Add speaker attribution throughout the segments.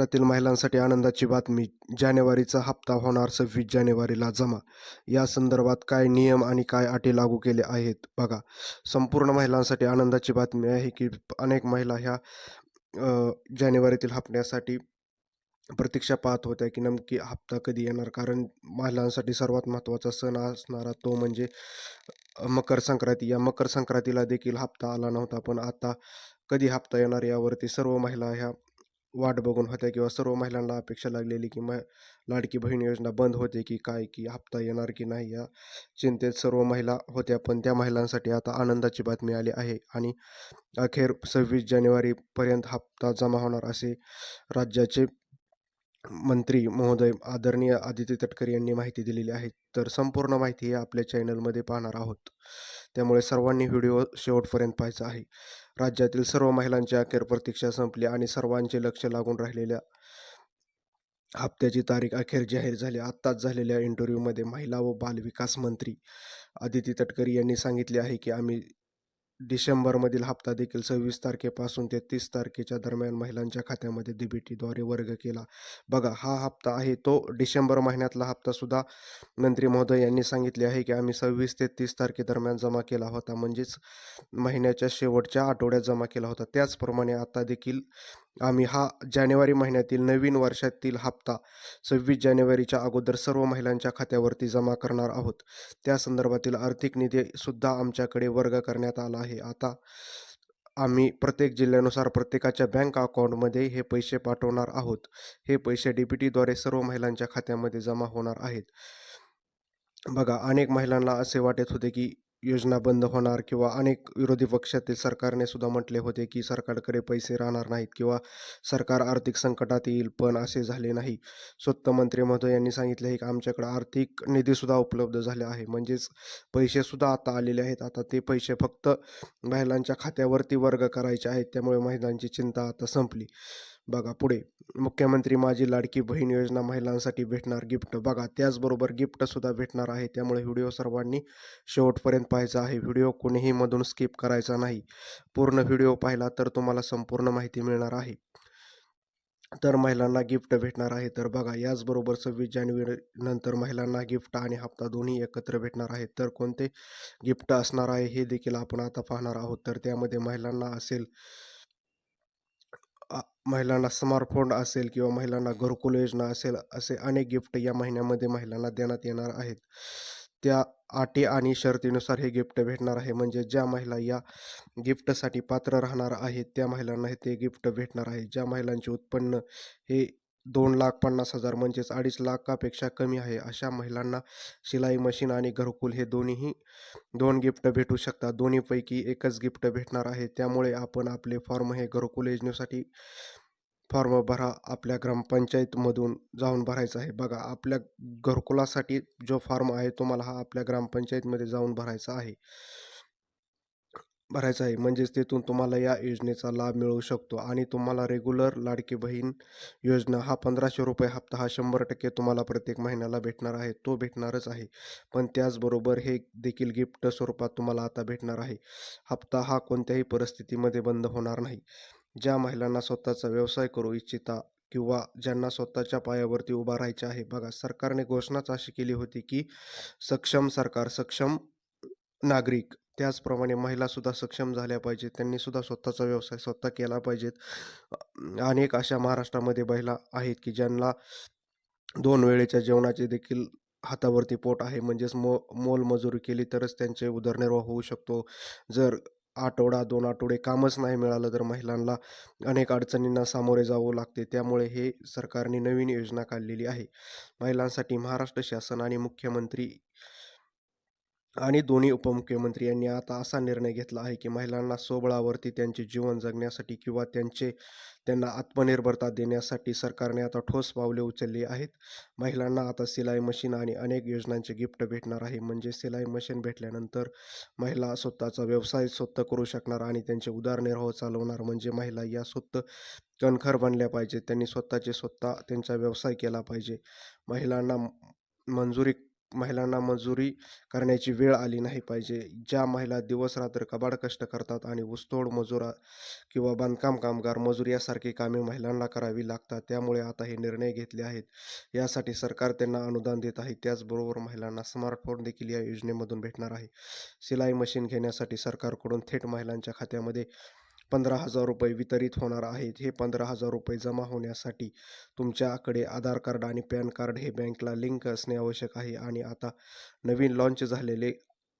Speaker 1: महाराष्ट्रातील महिलांसाठी आनंदाची बातमी जानेवारीचा हप्ता होणार सव्वीस जानेवारीला जमा. या संदर्भात काय नियम आणि काय अटी लागू केले आहेत? बघा संपूर्ण महिलांसाठी आनंदाची बातमी आहे की अनेक महिला ह्या जानेवारीतील हप्त्यासाठी प्रतीक्षा पाहत होत्या की नमकी हप्ता कधी येणार? कारण महिलांसाठी सर्वात महत्त्वाचा सण असणारा तो म्हणजे मकर संक्रांती. या मकर संक्रांतीला देखील हप्ता आला नव्हता पण आता कधी हप्ता येणार यावरती सर्व महिला ह्या वाट बघून होत्या किंवा सर्व महिलांना अपेक्षा लागलेली की म लाडकी बहीण योजना बंद होते की काय की हप्ता येणार की नाही या चिंतेत सर्व महिला होत्या. पण त्या महिलांसाठी आता आनंदाची बातमी आली आहे आणि अखेर सव्वीस जानेवारीपर्यंत हप्ता जमा होणार असे राज्याचे मंत्री महोदय आदरणीय आदित्य तटकरे यांनी माहिती दिलेली आहे. तर संपूर्ण माहिती ही आपल्या चॅनलमध्ये पाहणार आहोत. त्यामुळे सर्वांनी व्हिडिओ शेवटपर्यंत पाहायचा आहे. राज्यातील सर्व महिलांची अखेर प्रतीक्षा संपली आणि सर्वांचे लक्ष लागून राहिलेल्या हप्त्याची तारीख अखेर जाहीर झाली. आत्ताच झालेल्या इंटरव्ह्यूमध्ये महिला व बालविकास मंत्री आदिती तटकरी यांनी सांगितले आहे की आम्ही डिसेंबरमधील हप्ता देखील सव्वीस तारखेपासून ते तीस तारखेच्या दरम्यान महिलांच्या खात्यामध्ये डीबीटीद्वारे वर्ग केला. बघा हा हप्ता आहे तो डिसेंबर महिन्यातला हप्ता सुद्धा मंत्री महोदय यांनी सांगितले आहे की आम्ही सव्वीस ते तीस तारखेदरम्यान जमा केला होता. म्हणजेच महिन्याच्या शेवटच्या आठवड्यात जमा केला होता. त्याचप्रमाणे आता देखील आम्ही हा जानेवारी महिन्यातील नवीन वर्षातील हप्ता सव्वीस जानेवारीच्या अगोदर सर्व महिलांच्या खात्यावरती जमा करणार आहोत. त्या संदर्भातील आर्थिक निधी सुद्धा आमच्याकडे वर्ग करण्यात आला आहे. आता आम्ही प्रत्येक जिल्ह्यानुसार प्रत्येकाच्या बँक अकाउंटमध्ये हे पैसे पाठवणार आहोत. हे पैसे डी टीद्वारे सर्व महिलांच्या खात्यामध्ये जमा होणार आहेत. बघा अनेक महिलांना असे वाटत होते की योजना बंद होणार किंवा अनेक विरोधी पक्षातील सरकारने सुद्धा म्हटले होते की सरकारकडे पैसे राहणार नाहीत किंवा सरकार आर्थिक संकटात येईल पण असे झाले नाही. स्वतः मंत्री महोदय यांनी सांगितले आहे की आमच्याकडे आर्थिक निधीसुद्धा उपलब्ध झाले आहे. म्हणजेच पैसेसुद्धा आता आलेले आहेत. आता ते पैसे फक्त महिलांच्या खात्यावरती वर्ग करायचे आहेत. त्यामुळे महिलांची चिंता आता संपली. बघा पुढे. मुख्यमंत्री माझी लाडकी बहीण योजना महिलांसाठी भेटणार गिफ्ट. बघा त्याचबरोबर गिफ्टसुद्धा भेटणार आहे. त्यामुळे व्हिडिओ सर्वांनी शेवटपर्यंत पाहायचा आहे. व्हिडिओ कोणीही मधून स्किप करायचा नाही. पूर्ण व्हिडिओ पाहिला तर तुम्हाला संपूर्ण माहिती मिळणार आहे. तर महिलांना गिफ्ट भेटणार आहे. तर बघा याचबरोबर सव्वीस जानेवारी नंतर महिलांना गिफ्ट आणि हप्ता दोन्ही एकत्र भेटणार आहेत. तर कोणते गिफ्ट असणार आहे हे देखील आपण आता पाहणार आहोत. तर त्यामध्ये महिलांना असेल महिलांना स्मार्टफोन असेल किंवा महिलांना घरकुल योजना असेल असे अनेक गिफ्ट या महिन्यामध्ये महिलांना देण्यात येणार आहेत. त्या अटी आणि शर्तीनुसार हे गिफ्ट भेटणार आहे. म्हणजे ज्या महिला या गिफ्टसाठी पात्र राहणार आहेत त्या महिलांना हे ते गिफ्ट भेटणार आहे. ज्या महिलांचे उत्पन्न हे दोन लाख पन्नास हजार म्हणजेच अडीच लाखापेक्षा कमी आहे अशा महिलांना शिलाई मशीन आणि घरकुल हे दोन्हीही दोन गिफ्ट भेटू शकतात. दोन्हीपैकी एकच गिफ्ट भेटणार आहे. त्यामुळे आपण आपले फॉर्म हे घरकुल योजनेसाठी फॉर्म भरा आपल्या ग्रामपंचायतमधून जाऊन भरायचा आहे. बघा आपल्या घरकुलासाठी जो फॉर्म आहे तुम्हाला हा आपल्या ग्रामपंचायतमध्ये जाऊन भरायचा आहे. भरायचा आहे. म्हणजेच तिथून तुम्हाला या योजनेचा लाभ मिळू शकतो. आणि तुम्हाला रेग्युलर लाडकी बहीण योजना हा पंधराशे रुपये हप्ता हा शंभर टक्के तुम्हाला प्रत्येक महिन्याला भेटणार आहे. तो भेटणारच आहे. पण त्याचबरोबर हे देखील गिफ्ट स्वरूपात तुम्हाला आता भेटणार आहे. हप्ता हा कोणत्याही परिस्थितीमध्ये बंद होणार नाही. ज्या महिलांना स्वतःचा व्यवसाय करू इच्छिता किंवा ज्यांना स्वतःच्या पायावरती उभा राहायचे आहे. बघा सरकारने घोषणाच अशी केली होती की सक्षम सरकार सक्षम नागरिक त्याचप्रमाणे महिलासुद्धा सक्षम झाल्या पाहिजेत. त्यांनी सुद्धा स्वतःचा व्यवसाय स्वतः केला पाहिजेत. अनेक अशा महाराष्ट्रामध्ये महिला आहेत की ज्यांना दोन वेळेच्या जेवणाचे देखील हातावरती पोट आहे. म्हणजेच मो मोलमजुरी केली तरच त्यांचे उदरनिर्वाह होऊ शकतो. जर आठवडा दोन आठवडे कामच नाही मिळालं तर महिलांना अनेक अडचणींना सामोरे जावं लागते. त्यामुळे हे सरकारने नवीन योजना काढलेली आहे. महिलांसाठी महाराष्ट्र शासन आणि मुख्यमंत्री आणि दोन्ही उपमुख्यमंत्री यांनी आता असा निर्णय घेतला आहे की महिलांना स्वबळावरती त्यांचे जीवन जगण्यासाठी किंवा त्यांचे त्यांना आत्मनिर्भरता देण्यासाठी सरकारने आता ठोस पावले उचलली आहेत. महिलांना आता सिलाई मशीन आणि अनेक योजनांचे गिफ्ट भेटणार आहे. म्हणजे सिलाई मशीन भेटल्यानंतर महिला स्वतःचा व्यवसाय स्वतः करू शकणार आणि त्यांचे उदरनिर्वाह चालवणार. म्हणजे महिला या स्वतः कणखर बनल्या पाहिजेत. त्यांनी स्वतःचे स्वतः त्यांचा व्यवसाय केला पाहिजे. महिलांना मंजुरी महिलांना मजुरी करण्याची वेळ आली नाही पाहिजे. ज्या महिला दिवसरात्र कबाड कष्ट करतात आणि ऊसतोड मजुरा किंवा बांधकाम कामगार मजूर यासारखी कामे महिलांना करावी लागतात त्यामुळे आता हे निर्णय घेतले आहेत. यासाठी सरकार त्यांना अनुदान देत आहे. त्याचबरोबर महिलांना स्मार्टफोन देखील या योजनेमधून भेटणार आहे. सिलाई मशीन घेण्यासाठी सरकारकडून थेट महिलांच्या खात्यामध्ये पंधरा हजार रुपये वितरित होणार आहेत. हे पंधरा हजार रुपये जमा होण्यासाठी तुमच्याकडे आधार कार्ड आणि पॅन कार्ड हे बँकला लिंक असणे आवश्यक आहे. आणि आता नवीन लॉन्च झालेले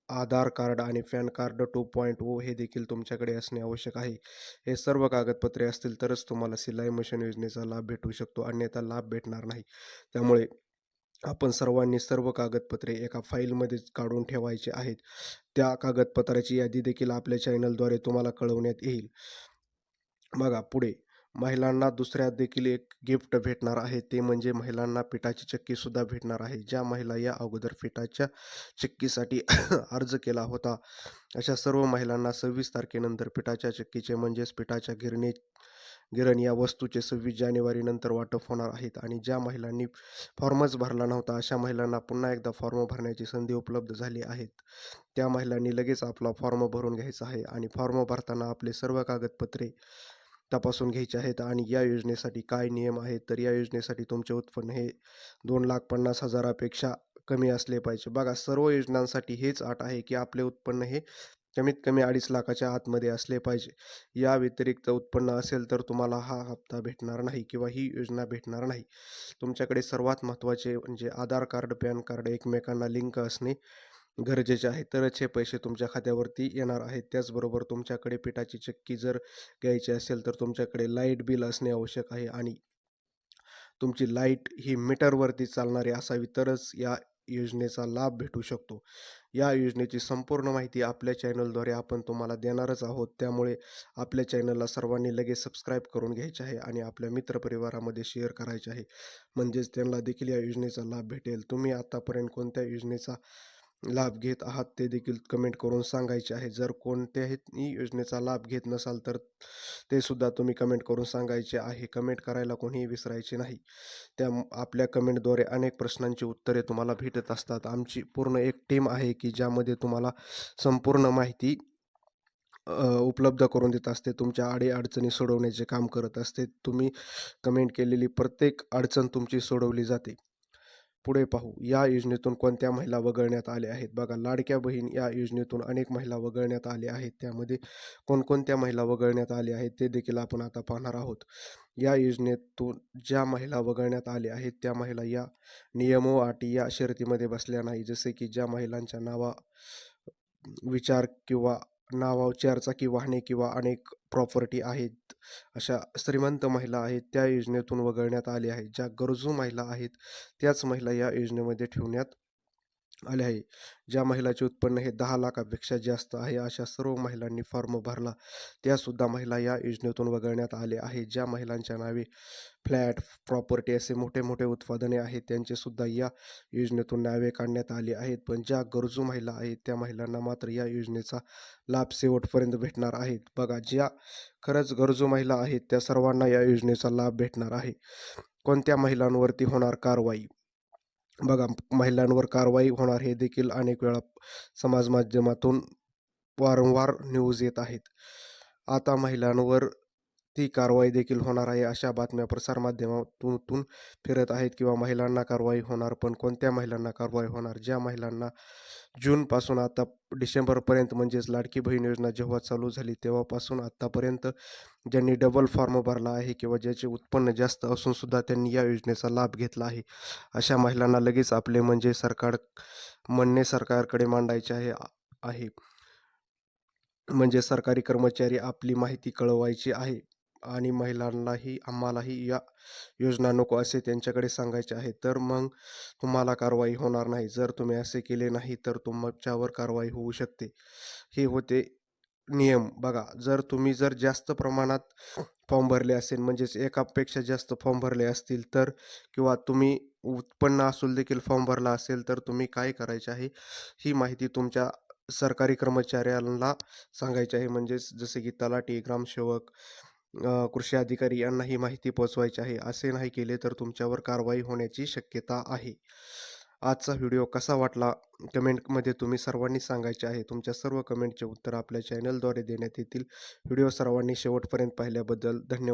Speaker 1: आधार कार्ड आणि PAN card two point O हे देखील तुमच्याकडे असणे आवश्यक आहे. हे सर्व कागदपत्रे असतील तरच तुम्हाला सिलाई मशीन योजनेचा लाभ भेटू शकतो. अन्यथा लाभ भेटणार नाही. त्यामुळे आपण सर्वांनी सर्व कागदपत्रे एका फाईलमध्ये काढून ठेवायचे आहेत. त्या कागदपत्राची यादी देखील आपल्या चॅनलद्वारे तुम्हाला कळवण्यात येईल. बघा पुढे. महिलांना दुसऱ्या देखील एक गिफ्ट भेटणार आहे. ते म्हणजे महिलांना पिठाची चक्कीसुद्धा भेटणार आहे. ज्या महिला या अगोदर पिठाच्या चक्कीसाठी अर्ज केला होता. अशा सर्व महिलांना सव्वीस तारखेनंतर पिठाच्या चक्कीचे म्हणजेच पिठाच्या गिरणी गिरण या वस्तूचे सव्वीस जानेवारीनंतर वाटप होणार आहेत आणि ज्या महिलांनी फॉर्मच भरला नव्हता अशा महिलांना पुन्हा एकदा फॉर्म भरण्याची संधी उपलब्ध झाली आहेत त्या महिलांनी लगेच आपला फॉर्म भरून घ्यायचा आहे आणि फॉर्म भरताना आपले सर्व कागदपत्रे तपासून घ्यायचे आहेत आणि या योजनेसाठी काय नियम आहेत? तर या योजनेसाठी तुमचे उत्पन्न हे दोन लाख पन्नास हजारापेक्षा कमी असले पाहिजे. बघा सर्व योजनांसाठी हेच अट आहे की आपले उत्पन्न हे कमीत कमी अडीच लाखाच्या आतमध्ये असले पाहिजे. या व्यतिरिक्त उत्पन्न असेल तर तुम्हाला हा हप्ता भेटणार नाही किंवा ही योजना भेटणार नाही. तुमच्याकडे सर्वात महत्त्वाचे म्हणजे आधार कार्ड पॅन कार्ड एकमेकांना लिंक असणे गरजेचे आहे. तरच हे पैसे तुमच्या खात्यावरती येणार आहेत. त्याचबरोबर तुमच्याकडे पिठाची चक्की जर घ्यायची असेल तर तुमच्याकडे लाइट बिल असणे आवश्यक आहे आणि तुमची लाइट ही मीटरवरती चालणारी असावी तरच या योजनेचा लाभ भेटू शकतो. या योजनेची संपूर्ण माहिती आपल्या चॅनलद्वारे आपण तुम्हाला देणारच आहोत. त्यामुळे आपल्या चॅनलला सर्वांनी लगेच सबस्क्राईब करून घ्यायचे आहे आणि आपल्या मित्रपरिवारामध्ये शेअर करायचे आहे. म्हणजेच त्यांना देखील या योजनेचा लाभ भेटेल. तुम्ही आतापर्यंत कोणत्या योजनेचा लाभ घेत आहात ते देखील कमेंट करून सांगायचे आहे. जर कोणत्याही योजनेचा लाभ घेत नसाल तर ते सुद्धा तुम्ही कमेंट करून सांगायचे आहे. कमेंट करायला कोणीही विसरायचे नाही. त्या आपल्या कमेंटद्वारे अनेक प्रश्नांची उत्तरे तुम्हाला भेटत असतात. आमची पूर्ण एक टीम आहे की ज्यामध्ये तुम्हाला संपूर्ण माहिती उपलब्ध करून देत असते. तुमच्या अडीअडचणी सोडवण्याचे काम करत असते. तुम्ही कमेंट केलेली प्रत्येक अडचण तुमची सोडवली जाते. पुढे पाहू. या योजनेतून कोणत्या महिला वगळण्यात आल्या आहेत? बघा लाडक्या बहीण या योजनेतून अनेक महिला वगळण्यात आल्या आहेत. त्यामध्ये कोणकोणत्या महिला वगळण्यात आल्या आहेत ते देखील आपण आता पाहणार आहोत. या योजनेतून ज्या महिला वगळण्यात आल्या आहेत त्या महिला या नियमो अटी या शर्तीमध्ये बसल्या नाही जसे की ज्या महिलांच्या नावा विचार किंवा नावाव चारचाकी वाहने किंवा अनेक प्रॉपर्टी आहेत. अशा श्रीमंत महिला आहेत त्या योजनेतून वगळण्यात आल्या आहेत. ज्या गरजू महिला आहेत त्याच महिला या योजनेमध्ये ठेवण्यात आले आहे. ज्या महिलाचे उत्पन्न हे दहा लाखापेक्षा जास्त आहे अशा सर्व महिलांनी फॉर्म भरला. त्यासुद्धा महिला या योजनेतून वगळण्यात आले आहे. ज्या महिलांच्या नावे फ्लॅट प्रॉपर्टी असे मोठे मोठे उत्पादने आहेत त्यांचे सुद्धा या योजनेतून नावे काढण्यात आली आहेत. पण ज्या गरजू महिला आहेत त्या महिलांना मात्र या योजनेचा लाभ शेवटपर्यंत भेटणार आहेत बघा ज्या खरंच गरजू महिला आहेत त्या सर्वांना या योजनेचा लाभ भेटणार आहे. कोणत्या महिलांवरती होणार कारवाई? बघा महिलांवर कारवाई होणार हे देखील अनेक वेळा समाज माध्यमातून वारंवार न्यूज येत आहेत. आता महिलांवर ती कारवाई देखील होणार आहे अशा बातम्या प्रसारमाध्यमातून फिरत आहेत किंवा महिलांना कारवाई होणार पण कोणत्या महिलांना कारवाई होणार ज्या महिलांना जूनपासून आता डिसेंबरपर्यंत म्हणजेच लाडकी बहीण योजना जेव्हा चालू झाली तेव्हापासून आत्तापर्यंत ज्यांनी डबल फॉर्म भरला आहे किंवा ज्याचे उत्पन्न जास्त असूनसुद्धा त्यांनी या योजनेचा लाभ घेतला आहे. अशा महिलांना लगेच आपले म्हणजे सरकार म्हणणे सरकारकडे मांडायचे आहे आहे. म्हणजे सरकारी कर्मचारी आपली माहिती कळवायची आहे. आणि महिलांनाही आम्हालाही या योजना नको असे त्यांच्याकडे सांगायचे आहे. तर मग तुम्हाला कारवाई होणार नाही. जर तुम्ही असे केले नाही तर तुमच्यावर कारवाई होऊ शकते. हे होते नियम. बघा जर तुम्ही जर जास्त प्रमाणात फॉर्म भरले असेल म्हणजेच एकापेक्षा जास्त फॉर्म भरले असतील तर किंवा तुम्ही उत्पन्न असून देखील फॉर्म भरला असेल तर तुम्ही काय करायचे आहे? ही माहिती तुमच्या सरकारी कर्मचाऱ्यांना सांगायची आहे. म्हणजेच जसे की तलाठी ग्रामसेवक कृषी अधिकारी यांना ही माहिती पोचवायची आहे. असे नाही केले तर तुमच्यावर कारवाई होण्याची शक्यता आहे. आजचा व्हिडिओ कसा वाटला? कमेंटमध्ये तुम्ही सर्वांनी सांगायचे आहे. तुमच्या सर्व कमेंटचे उत्तर आपल्या चॅनलद्वारे देण्यात येतील. व्हिडिओ सर्वांनी शेवटपर्यंत पाहिल्याबद्दल धन्यवाद.